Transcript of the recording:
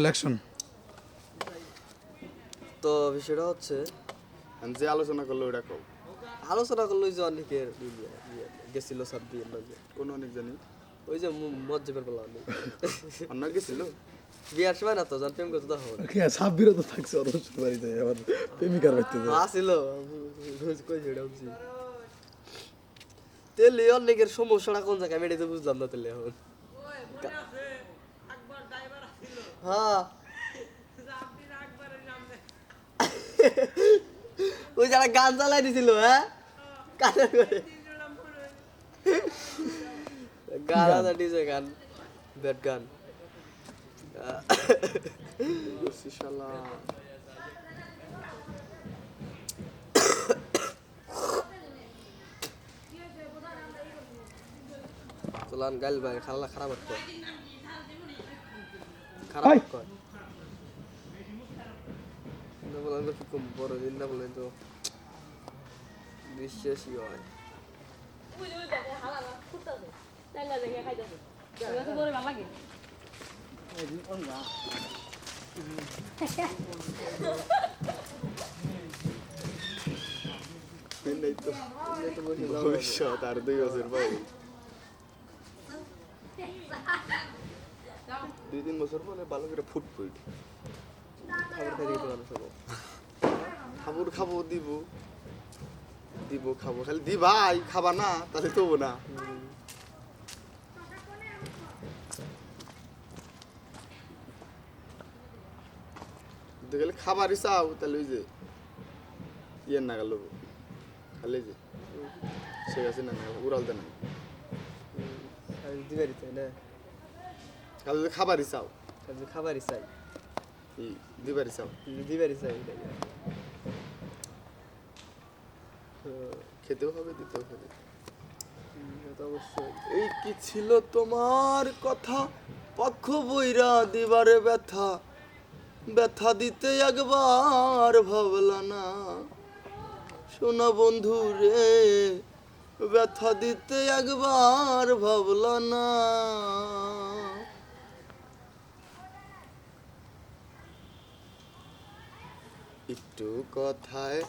Election তো বিষয়টা হচ্ছে যে আলোচনা করল ওটা কও। আলোচনা করল যে অনেকের ইয়ে, ইয়ে, গেছিল সব দিয়ে লগে। কোন অনেক জানি? ওই যে মজ্জেবের বলা অনেক অন্য গেছিল? বিয়ার সময় না তো জান প্রেম করতে তখন সাব্বিরও তো থাকছে ওর বাড়িতে আবার প্রেমিকার বাড়িতে। আসিল কই ছেড়ে উঠছি তেলে অনেকের সমস্যাটা কোন জায়গায় আমি এটা তো বুঝলাম না তেলে এখন। হ্যাঁ। ওই যারা গান চালাই দিছিল হ্যাঁ? কানের করে। গান আছে ডিজে গান ব্যাট গান। শালা চলান গাইল ভাই খালা খারাপ হতো খারাপ হাই। কয় না বলেন তো কি বড় দিন না বলেন তো বিশ্বাসই হয় ভবিষ্যৎ আর দুই বছর পর দুই তিন বছর পরে ভালো করে ফুট ফুট। খাবার খাই দিতে পারো সব খাবুর খাব, দিব। দিব, খাব। খালি দিবাই, খাবা না, তাহলে তবু না। খালি খাবারই চাও, তাহলে ওই যে ইয়ে না গেল। খালি যে সে আছে না উড়ালতে না দিবারই চাই না? যদি খাবারই চাও? আমি খাবারই চাই। দিবারই চাও? দিবারই চাই খেতেও হবে দিতেও হবে। অবশ্যই। এই কি ছিল তোমার কথা? পক্ষ বইরা দিবারে ব্যথা। ব্যথা দিতে একবার ভাবলা না। শোনা বন্ধু রে ব্যথা দিতে একবার ভাবলা না। একটু কথায়